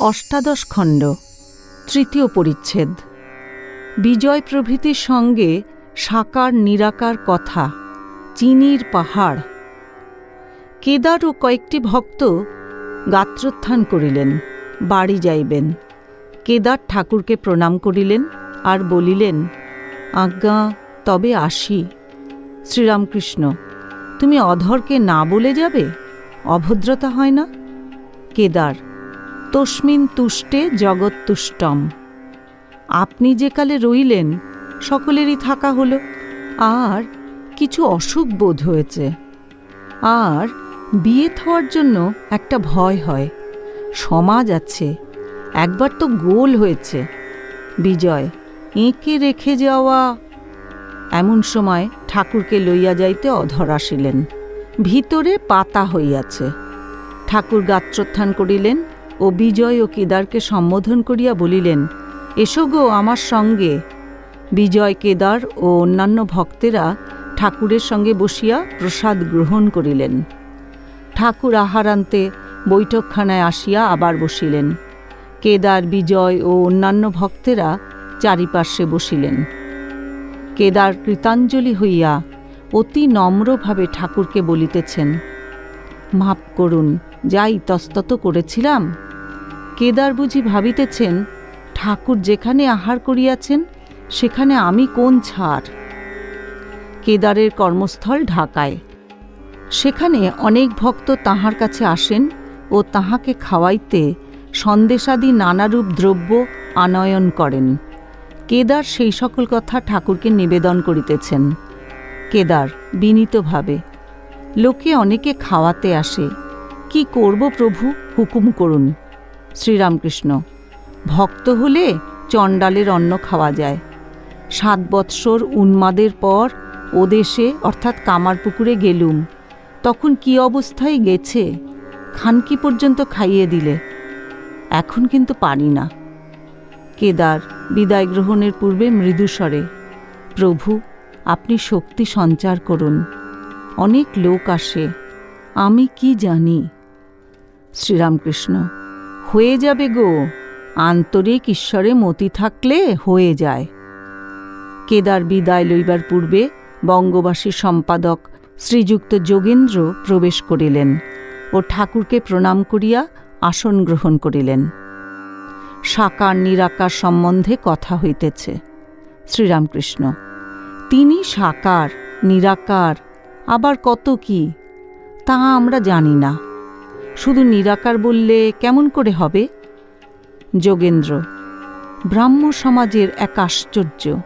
অষ্টাদশ খণ্ড, তৃতীয় পরিচ্ছেদ। বিজয় প্রভৃতির সঙ্গে সাকার নিরাকার কথা, চিনির পাহাড়। কেদার ও কয়েকটি ভক্ত গাত্রোত্থান করিলেন, বাড়ি যাইবেন। কেদার ঠাকুরকে প্রণাম করিলেন আর বলিলেন, আজ্ঞা, তবে আসি। শ্রীরামকৃষ্ণ, তুমি অধরকে না বলে যাবে? অভদ্রতা হয় না? কেদার তস্মিন তুষ্টে জগৎ তুষ্টম। আপনি যে কালে রইলেন, সকলেরই থাকা হলো। আর কিছু অসুখ বোধ হয়েছে। আর বিয়ে থাওয়ার জন্য একটা ভয় হয়। সমাজ আছে, একবার তো গোল হয়েছে। বিজয়, এঁকে রেখে যাওয়া। এমন সময় ঠাকুরকে লইয়া যাইতে অধর আসিলেন। ভিতরে পাতা হইয়াছে। ঠাকুর গাত্রোত্থান করিলেন ও বিজয় ও কেদারকে সম্বোধন করিয়া বলিলেন, এসো গো আমার সঙ্গে। বিজয়, কেদার ও অন্যান্য ভক্তেরা ঠাকুরের সঙ্গে বসিয়া প্রসাদ গ্রহণ করিলেন। ঠাকুর আহারান্তে বৈঠকখানায় আসিয়া আবার বসিলেন। কেদার, বিজয় ও অন্যান্য ভক্তেরা চারিপার্শ্বে বসিলেন। কেদার কৃতাঞ্জলি হইয়া অতি নম্রভাবে ঠাকুরকে বলিতেছেন, মাপ করুন যা ইতস্তত করেছিলাম কেদার বুঝি ভাবিতেছেন, ঠাকুর যেখানে আহার করিয়াছেন, সেখানে আমি কোন ছাড়? কেদারের কর্মস্থল ঢাকায়। সেখানে অনেক ভক্ত তাহার কাছে আসেন ও তাহাকে খাওয়াইতে সন্দেশাদি নানারূপ দ্রব্য আনয়ন করেন। কেদার সেই সকল কথা ঠাকুরকে নিবেদন করিতেছেন। কেদার বিনীতভাবে, লোকে অনেকে খাওয়াতে আসে, কি করব প্রভু? হুকুম করুন। শ্রীরামকৃষ্ণ, ভক্ত হলে চণ্ডালের অন্ন খাওয়া যায়। সাত বৎসর উন্মাদের পর ওদেশে, অর্থাৎ কামারপুকুরে গেলুম। তখন কি অবস্থায় গেছে, খানকি পর্যন্ত খাইয়ে দিলে। এখন কিন্তু পারি না। কেদার বিদায় গ্রহণের পূর্বে মৃদুস্বরে, প্রভু, আপনি শক্তি সঞ্চার করুন। অনেক লোক আসে, আমি কি জানি? শ্রীরামকৃষ্ণ হয়ে যাবে গো। আন্তরিক ঈশ্বরে মতি থাকলে হয়ে যায়। কেদার বিদায় লইবার পূর্বে বঙ্গবাসী সম্পাদক শ্রীযুক্ত যোগেন্দ্র প্রবেশ করিলেন ও ঠাকুরকে প্রণাম করিয়া আসন গ্রহণ করিলেন। সাকার নিরাকার সম্বন্ধে কথা হইতেছে। শ্রীরামকৃষ্ণ, তিনি সাকার, নিরাকার, আবার কত কি? তা আমরা জানি না। শুধু নিরাকার বললে কেমন করে হবে? যোগেন্দ্র, ব্রাহ্ম সমাজের এক আশ্চর্য।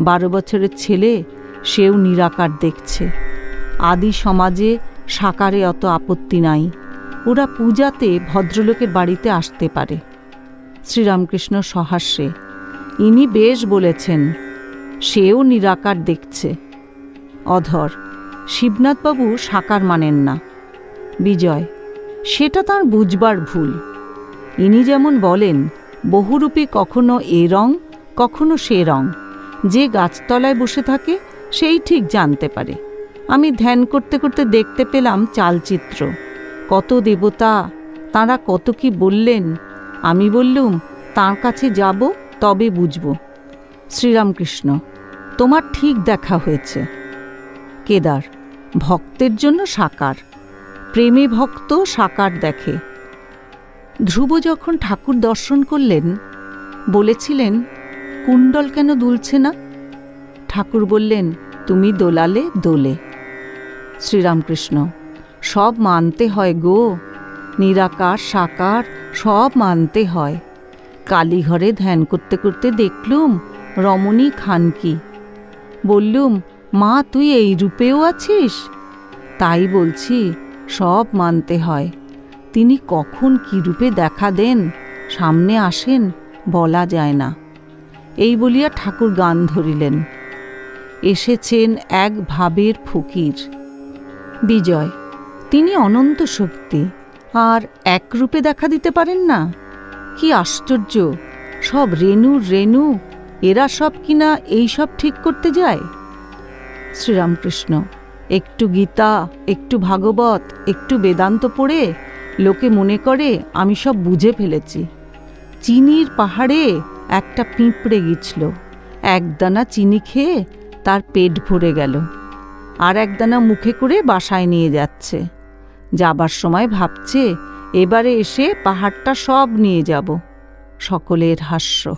বারো বছরের ছেলে, সেও নিরাকার দেখছে। আদি সমাজে সাকারে অত আপত্তি নাই। ওরা পূজাতে ভদ্রলোকের বাড়িতে আসতে পারে। শ্রীরামকৃষ্ণ সহাস্যে, ইনি বেশ বলেছেন, সেও নিরাকার দেখছে। অধর, শিবনাথবাবু সাকার মানেন না। বিজয় সেটা তার বুঝবার ভুল। ইনি যেমন বলেন, বহুরূপী কখনো এ রং, কখনো সে রং। যে গাছতলায় বসে থাকে, সেই ঠিক জানতে পারে। আমি ধ্যান করতে করতে দেখতে পেলাম চালচিত্র। কত দেবতা, তারা কত কি বললেন। আমি বললুম, তার কাছে যাব, তবে বুঝব। শ্রীরামকৃষ্ণ, তোমার ঠিক দেখা হয়েছে। কেদার, ভক্তের জন্য সাকার। প্রেমী ভক্ত সাকার দেখে। ধ্রুব যখন ঠাকুর দর্শন করলেন, বলেছিলেন, কুণ্ডল কেন দুলছে না? ঠাকুর বললেন, তুমি দোলালে দোলে। শ্রীরামকৃষ্ণ, সব মানতে হয় গো। নিরাকার, সাকার, সব মানতে হয়। কালীঘরে ধ্যান করতে করতে দেখলুম, রমণী খানকি বললুম, মা, তুই এই রূপেও আছিস? তাই বলছি। সব মানতে হয়। তিনি কখন কী রূপে দেখা দেন, সামনে আসেন, বলা যায় না। এই বলিয়া ঠাকুর গান ধরিলেন। এসেছেন এক ভাবের ফকির। বিজয়, তিনি অনন্ত শক্তি, আর এক রূপে দেখা দিতে পারেন না? কি আশ্চর্য! সব রেণু রেণু, এরা সব কিনা এই সব ঠিক করতে যায়? শ্রীরামকৃষ্ণ একটু গীতা, একটু ভাগবত, একটু বেদান্ত পড়ে লোকে মনে করে আমি সব বুঝে ফেলেছি। চিনির পাহাড়ে একটা পিঁপড়ে গিছল। একদানা চিনি খেয়ে তার পেট ভরে গেল। আর একদানা মুখে করে বাসায় নিয়ে যাচ্ছে। যাবার সময় ভাবছে, এবারে এসে পাহাড়টা সব নিয়ে যাব। সকলের হাস্য।